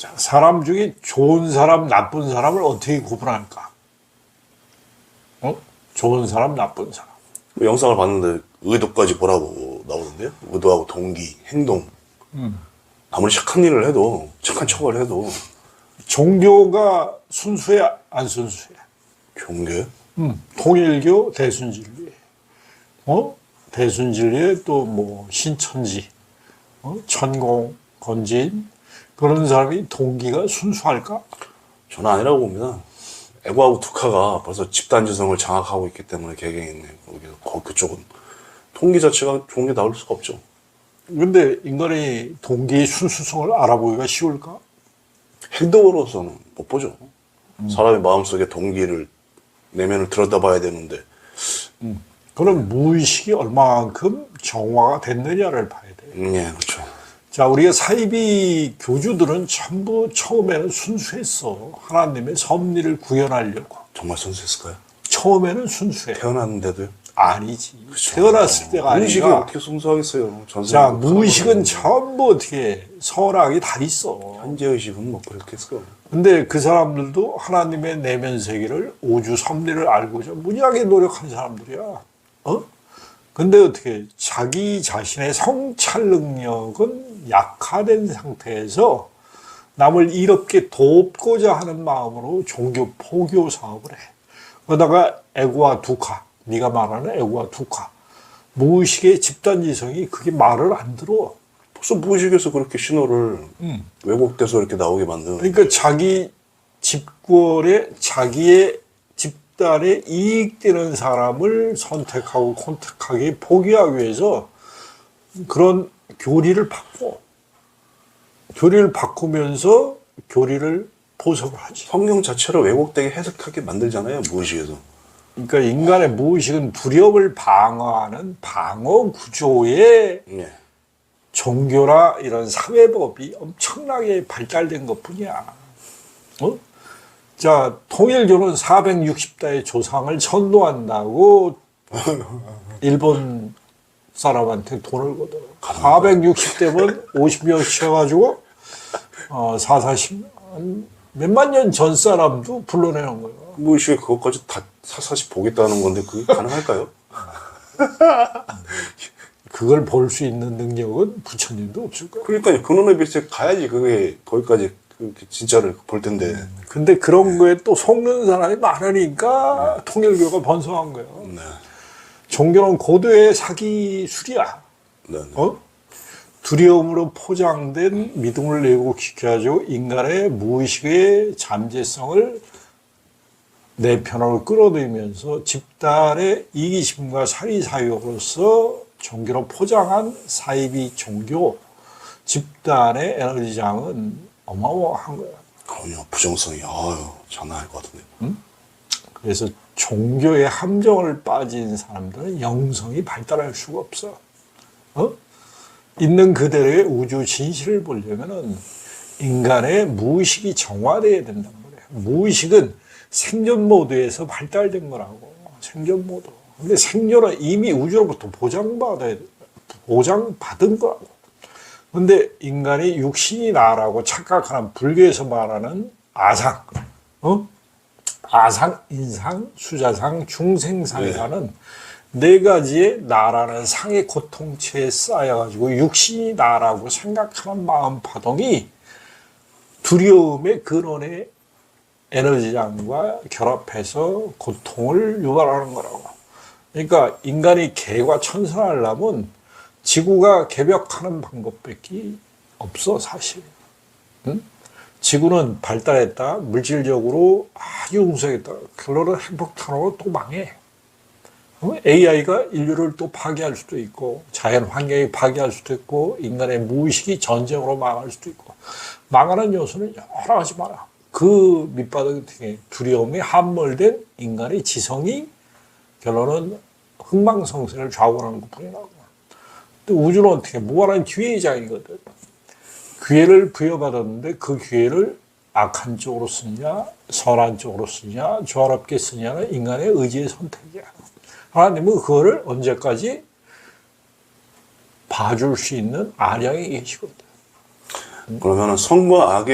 자, 사람 중에 좋은 사람, 나쁜 사람을 어떻게 구분할까? 어? 좋은 사람, 나쁜 사람. 뭐 영상을 봤는데 의도까지 보라고 나오는데요. 의도하고 동기, 행동. 아무리 착한 일을 해도 착한 척을 해도 종교가 순수해, 안 순수해? 종교 음, 통일교 대순진리, 어? 대순진리에 또 뭐 신천지, 어? 천공, 건진 그런 사람이 동기가 순수할까? 저는 아니라고 봅니다. 애고하고 투카가 벌써 집단지성을 장악하고 있기 때문에 개개인의 거기서 거 그쪽은 통기 자체가 좋은 게 나올 수가 없죠. 근데 인간의 동기의 순수성을 알아보기가 쉬울까? 행동으로서는 못 보죠. 사람의 마음속에 동기를 내면을 들여다봐야 되는데 그럼 무의식이 얼마만큼 정화가 됐느냐를 봐야 돼. 음, 예 그렇죠. 자, 우리가 사이비 교주들은 전부 처음에는 순수했어. 하나님의 섭리를 구현하려고. 정말 순수했을까요? 처음에는 순수해. 태어났는데도요? 아니지. 태어났을 때가 무의식이 아니라. 어떻게 순수하겠어요? 자, 무의식은 전부 어떻게 선악이 다 있어. 현재 의식은 뭐 그렇겠어요. 근데 그 사람들도 하나님의 내면 세계를 오주 섭리를 알고자 무지하게 노력한 사람들이야. 어? 근데 어떻게 자기 자신의 성찰 능력은 약화된 상태에서 남을 이롭게 돕고자 하는 마음으로 종교 포교 사업을 해. 그러다가 에고와 두카, 네가 말하는 에고와 두카, 무의식의 집단지성이 그게 말을 안 들어. 벌써 무의식에서 그렇게 신호를 왜곡돼서 이렇게 나오게 만드는 그러니까 자기 집권에 자기의 집단에 이익되는 사람을 선택하고 컨택하기 포기하기 위해서 그런 교리를 바꿔. 교리를 바꾸면서 교리를 보석을 하지. 성경 자체를 왜곡되게 해석하게 만들잖아요. 무의식에서. 그러니까 인간의 무의식은 두려움을 방어하는 방어 구조의 예. 종교나 이런 사회법이 엄청나게 발달된 것 뿐이야. 어? 자, 통일교는 460대의 조상을 선도한다고 일본 사람한테 돈을 거둬. 460대면 50년 쉬어가지고, 어, 4, 40, 몇만 년 전 사람도 불러내는 거예요. 무의식에 그것까지 다 사사시 보겠다는 건데 그게 가능할까요? 그걸 볼 수 있는 능력은 부처님도 없을 거예요. 그러니까요. 근원의 빛에 가야지 그게 거기까지 그 진짜를 볼 텐데. 근데 그런 거에 또 속는 사람이 많으니까 통일교가 번성한 거예요. 네. 종교는 고도의 사기술이야. 네. 네. 어? 두려움으로 포장된 믿음을 왜곡시켜가지고 인간의 무의식의 잠재성을 내 편으로 끌어들이면서 집단의 이기심과 사리사욕으로서 종교로 포장한 사이비 종교 집단의 에너지장은 어마어마한 거야. 그럼요. 부정성이 아유 장난 아닐 것 같은데. 그래서 종교의 함정을 빠진 사람들은 영성이 발달할 수가 없어. 어? 있는 그대로의 우주 진실을 보려면은 인간의 무의식이 정화돼야 된단 말이야. 무의식은 생존 모드에서 발달된 거라고. 생존 모드. 근데 생존은 이미 우주로부터 보장받아야 돼. 보장받은 거라고. 근데 인간이 육신이 나라고 착각하는 불교에서 말하는 아상, 어? 아상, 인상, 수자상, 중생상이라는 네 가지의 나라는 상의 고통체에 쌓여가지고 육신이 나라고 생각하는 마음 파동이 두려움의 근원의 에너지장과 결합해서 고통을 유발하는 거라고. 그러니까 인간이 개과 천선하려면 지구가 개벽하는 방법밖에 없어 사실. 응? 지구는 발달했다 물질적으로 아주 웅성했다 결론은 핵폭탄으로 또 망해. 어? AI가 인류를 또 파괴할 수도 있고 자연 환경이 파괴할 수도 있고 인간의 무의식이 전쟁으로 망할 수도 있고 망하는 요소는 여러 가지 많아. 그 밑바닥 등에 두려움이 함몰된 인간의 지성이 결론은 흥망성쇠를 좌우하는 것뿐이라고. 우주는 어떻게 무한한 기회의 장이거든. 기회를 부여받았는데 그 기회를 악한 쪽으로 쓰냐, 선한 쪽으로 쓰냐, 조화롭게 쓰냐는 인간의 의지의 선택이야. 하나님은 그거를 언제까지 봐줄 수 있는 아량이 계시거든. 그러면은 성과 악의